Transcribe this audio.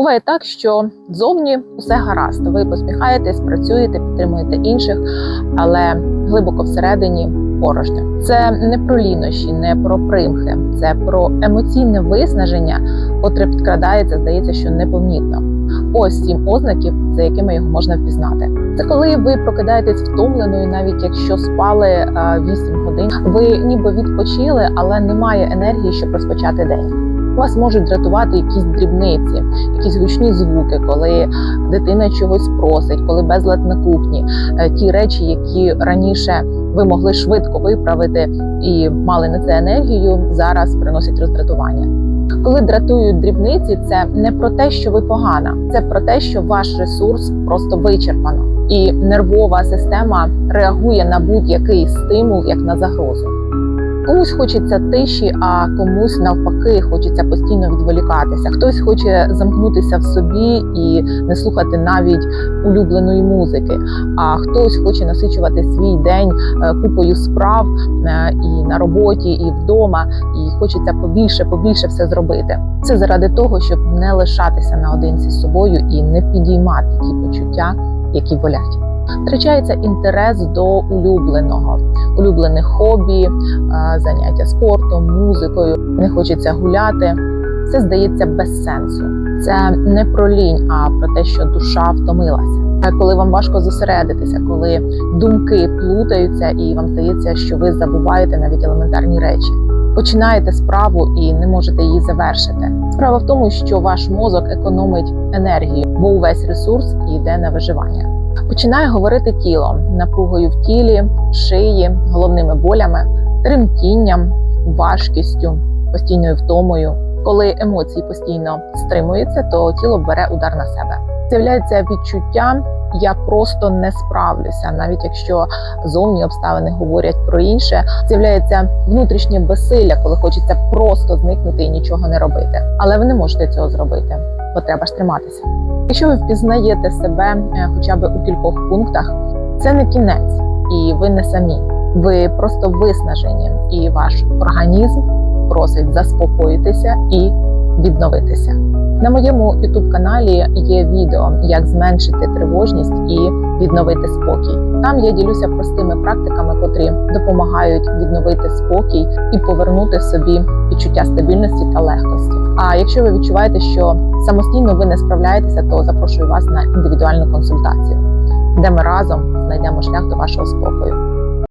Буває так, що зовні все гаразд. Ви посміхаєтесь, працюєте, підтримуєте інших, але глибоко всередині порожньо. Це не про лінощі, не про примхи, це про емоційне виснаження, котре підкрадається, здається, що непомітно. Ось сім ознаків, за якими його можна впізнати. Це коли ви прокидаєтесь втомленою, навіть якщо спали е, 8 годин. Ви ніби відпочили, але немає енергії, щоб розпочати день. Вас можуть дратувати якісь дрібниці, якісь гучні звуки, коли дитина чогось просить, коли безлад на кухні, Е, ті речі, які раніше ви могли швидко виправити і мали на це енергію, зараз приносять роздратування. Коли дратують дрібниці, це не про те, що ви погана, це про те, що ваш ресурс просто вичерпано, і нервова система реагує на будь-який стимул як на загрозу. Комусь хочеться тиші, а комусь навпаки хочеться постійно відволікатися. Хтось хоче замкнутися в собі і не слухати навіть улюбленої музики. А хтось хоче насичувати свій день е, купою справ е, і на роботі, і вдома, і хочеться побільше, побільше все зробити. Це заради того, щоб не лишатися наодинці з собою і не підіймати ті почуття, які болять. Втрачається інтерес до улюбленого, улюблених хобі, е, заняття спортом, музикою. Не хочеться гуляти. Все здається без сенсу. Це не про лінь, а про те, що душа втомилася. Е, Коли вам важко зосередитися, коли думки плутаються, і вам здається, що ви забуваєте навіть елементарні речі. Починаєте справу і не можете її завершити. Справа в тому, що ваш мозок економить енергію, бо увесь ресурс йде на виживання. Починає говорити тіло напругою в тілі, шиї, головними болями, тремтінням, важкістю, постійною втомою. Коли емоції постійно стримуються, то тіло бере удар на себе. З'являється відчуття я просто не справлюся, навіть якщо зовні обставини говорять про інше. З'являється внутрішнє безсилля, коли хочеться просто зникнути і нічого не робити. Але ви не можете цього зробити, бо треба ж триматися. Якщо ви впізнаєте себе е, хоча б у кількох пунктах, це не кінець, і ви не самі. Ви просто виснажені, і ваш організм просить заспокоїтися і відновитися. На моєму youtube каналі є відео, як зменшити тривожність і відновити спокій. Там я ділюся простими практиками, котрі допомагають відновити спокій і повернути собі відчуття стабільності та легкості. А якщо ви відчуваєте, що самостійно ви не справляєтеся, то запрошую вас на індивідуальну консультацію, де ми разом знайдемо шлях до вашого спокою.